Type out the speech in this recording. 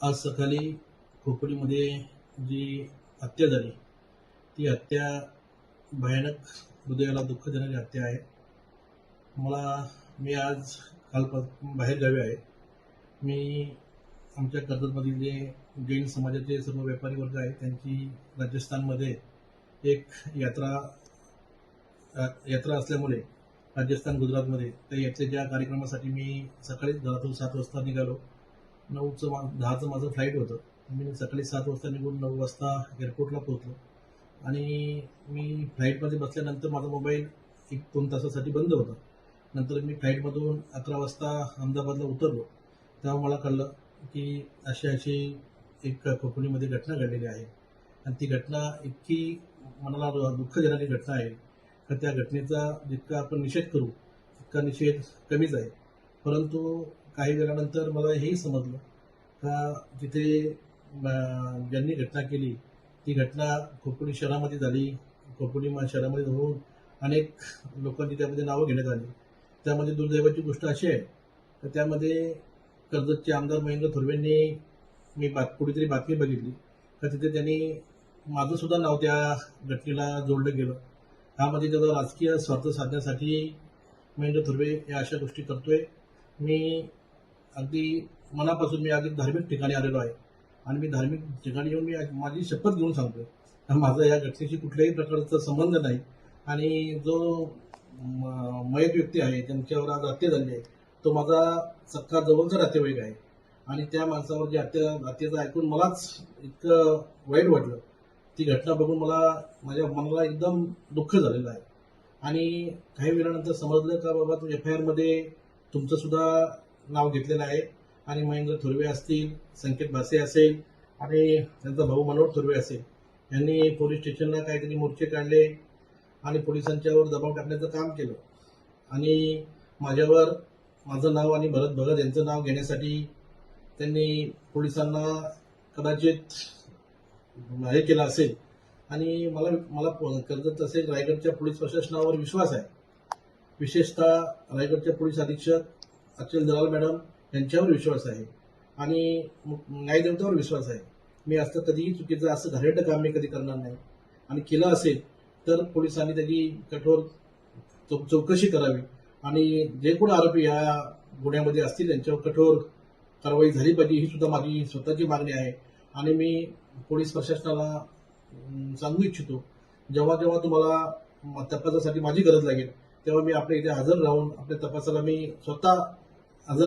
आज सकाळी खोपोलीमध्ये जी हत्या झाली ती हत्या भयानक हृदयाला दुःख देणारी हत्या आहे. मला मी आज काल बाहेर गावी आहे. मी आमच्या कर्जतमधील जे जैन समाजाचे सर्व व्यापारी वर्ग आहेत त्यांची राजस्थानमध्ये एक यात्रा यात्रा असल्यामुळे राजस्थान गुजरातमध्ये त्या यात्रेच्या कार्यक्रमासाठी मी सकाळीच घरातून सात वाजता निघालो. नऊचं मा दहाचं माझं फ्लाईट होतं. मी सकाळी सात वाजता निघून नऊ वाजता एअरपोर्टला पोहोचलो. आणि मी फ्लाईटमध्ये बसल्यानंतर माझा मोबाईल एक दोन तासासाठी बंद होता. नंतर मी फ्लाईटमधून अकरा वाजता अहमदाबादला उतरलो. तेव्हा मला कळलं की अशी अशी एक कोकणीमध्ये घटना घडलेली आहे. आणि ती घटना इतकी मनाला दुःख देणारी घटना आहे. का त्या घटनेचा जितका आपण निषेध करू तितका निषेध कमीच आहे. परंतु काही वेळानंतर मला हेही समजलं का तिथे ज्यांनी घटना केली ती घटना खोपोली शहरामध्ये झाली खोपोली मा- शहरामध्ये होऊन अनेक लोकांची त्यामध्ये नावं घेण्यात आली. त्यामध्ये दुर्दैवाची गोष्ट अशी आहे तर त्यामध्ये कर्जतचे आमदार महेंद्र थोरवेंनी मी बात कुठेतरी बातमी बघितली तर तिथे त्यांनी माझंसुद्धा नाव त्या घटनेला जोडलं गेलं. ह्यामध्ये त्याचा राजकीय स्वार्थ साधण्यासाठी महेंद्र थुर्वे या अशा गोष्टी करतोय. मी अगदी मनापासून मी अगदी धार्मिक ठिकाणी आलेलो आहे. आणि मी धार्मिक ठिकाणी येऊन मी माझी शपथ घेऊन सांगतो तर माझा या घटनेशी कुठल्याही प्रकारचा संबंध नाही. आणि जो म- मयत व्यक्ती आहे ज्यांच्यावर आज हत्या झाली आहे. तो माझा सख्खा जवळचा नातेवाईक आहे. आणि त्या माणसावर जी हत्या हत्येचं ऐकून मलाच इतकं वाईट वाटलं. ती घटना बघून मला माझ्या मनाला एकदम दुःख झालेलं आहे. आणि काही वेळानंतर समजलं का बाबा तू एफ आय आरमध्ये तुमचंसुद्धा नाव घेतलेलं आहे. आणि महेंद्र थोरवे असतील संकेत भासे असेल आणि त्यांचा भाऊ मनोहर थोरवे असेल. यांनी पोलीस स्टेशनला काहीतरी मोर्चे काढले आणि पोलिसांच्यावर दबाव टाकण्याचं काम केलं. आणि माझ्यावर माझं नाव आणि भरत भगत यांचं नाव घेण्यासाठी त्यांनी पोलिसांना कदाचित हे केलं असेल. आणि मला मला प- कर्जत तसेच रायगडच्या पोलीस प्रशासनावर विश्वास आहे. विशेषतः रायगडच्या पोलीस अधीक्षक अचल दलाल मॅडम यांच्यावर विश्वास आहे. आणि न्यायदेवतावर विश्वास आहे. मी असं कधीही चुकीचं असं घरेट काम मी कधी करणार नाही. आणि केलं असेल तर पोलिसांनी त्याची कठोर चौकशी करावी. आणि जे कोण आरोपी या गुन्ह्यामध्ये असतील त्यांच्यावर कठोर कारवाई झाली पाहिजे ही सुद्धा माझी स्वतःची मागणी आहे. आणि मी पोलीस प्रशासनाला सांगू इच्छितो जेव्हा जेव्हा तुम्हाला तपासासाठी माझी गरज लागेल तेव्हा मी आपल्या इथे हजर राहून आपल्या तपासाला मी स्वतः